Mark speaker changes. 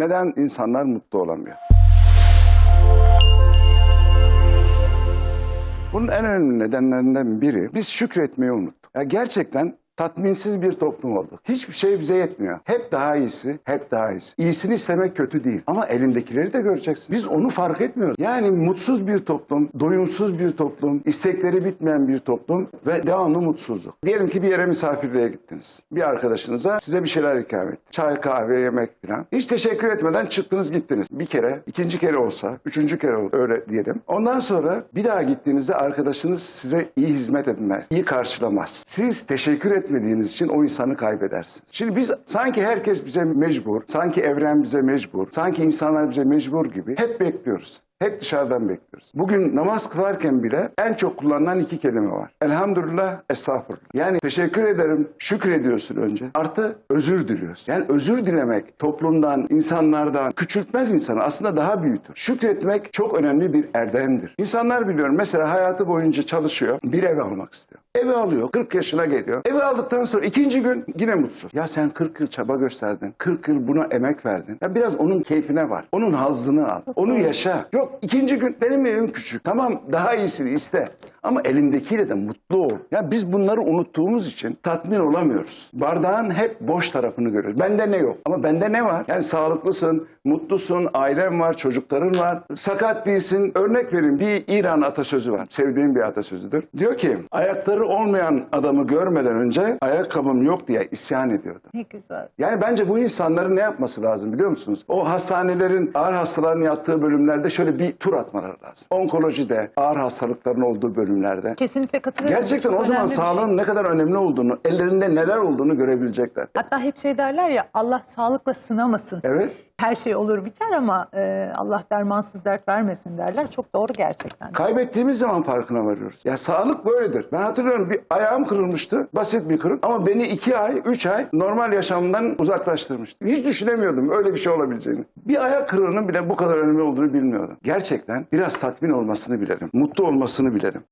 Speaker 1: Neden insanlar mutlu olamıyor? Bunun en önemli nedenlerinden biri biz şükretmeyi unuttuk. Ya gerçekten tatminsiz bir toplum olduk. Hiçbir şey bize yetmiyor. Hep daha iyisi, hep daha iyisi. İyisini istemek kötü değil. Ama elindekileri de göreceksin. Biz onu fark etmiyoruz. Yani mutsuz bir toplum, doyumsuz bir toplum, istekleri bitmeyen bir toplum ve devamlı mutsuzluk. Diyelim ki bir yere misafirliğe gittiniz. Bir arkadaşınıza size bir şeyler ikram etti. Çay, kahve, yemek falan. Hiç teşekkür etmeden çıktınız gittiniz. Bir kere, ikinci kere olsa, üçüncü kere olsa öyle diyelim. Ondan sonra bir daha gittiğinizde arkadaşınız size iyi hizmet etmez, iyi karşılamaz. Siz teşekkür etmediğiniz için o insanı kaybedersiniz. Şimdi biz sanki herkes bize mecbur, sanki evren bize mecbur, sanki insanlar bize mecbur gibi hep bekliyoruz. Hep dışarıdan bekliyoruz. Bugün namaz kılarken bile en çok kullanılan iki kelime var. Elhamdülillah, estağfurullah. Yani teşekkür ederim, şükrediyorsun önce. Artı özür diliyorsun. Yani özür dilemek toplumdan, insanlardan küçültmez insanı. Aslında daha büyütür. Şükretmek çok önemli bir erdemdir. İnsanlar biliyorum mesela hayatı boyunca çalışıyor, bir ev almak istiyor. Evi alıyor, 40 yaşına geliyor. Evi aldıktan sonra ikinci gün yine mutsuz. Ya sen 40 yıl çaba gösterdin, 40 yıl buna emek verdin. Ya biraz onun keyfine var, onun hazzını al, onu yaşa. Yok ikinci gün benim evim küçük. Tamam daha iyisini iste. Ama elindekiyle de mutlu ol. Ya biz bunları unuttuğumuz için tatmin olamıyoruz. Bardağın hep boş tarafını görüyoruz. Bende ne yok? Ama bende ne var? Yani sağlıklısın, mutlusun, ailen var, çocukların var. Sakat değilsin. Örnek vereyim. Bir İran atasözü var. Sevdiğim bir atasözüdür. Diyor ki ayakları olmayan adamı görmeden önce ayakkabım yok diye isyan ediyordu.
Speaker 2: Ne güzel.
Speaker 1: Yani bence bu insanların ne yapması lazım biliyor musunuz? O hastanelerin ağır hastaların yattığı bölümlerde şöyle bir tur atmaları lazım. Onkolojide, ağır hastalıkların olduğu bölümlerde.
Speaker 2: Kesinlikle katılıyorum.
Speaker 1: Gerçekten
Speaker 2: Çok
Speaker 1: o zaman
Speaker 2: şey.
Speaker 1: sağlığın ne kadar önemli olduğunu, ellerinde neler olduğunu görebilecekler.
Speaker 2: Hatta hep şey derler ya Allah sağlıkla sınamasın.
Speaker 1: Evet.
Speaker 2: Her şey olur biter ama e, Allah dermansız dert vermesin derler. Çok doğru gerçekten.
Speaker 1: Kaybettiğimiz zaman farkına varıyoruz. Ya sağlık böyledir. Ben hatırlıyorum bir ayağım kırılmıştı. Basit bir kırık. Ama beni iki ay, üç ay normal yaşamdan uzaklaştırmıştı. Hiç düşünemiyordum öyle bir şey olabileceğini. Bir ayak kırığının bile bu kadar önemli olduğunu bilmiyordum. Gerçekten biraz tatmin olmasını bilelim. Mutlu olmasını bilelim.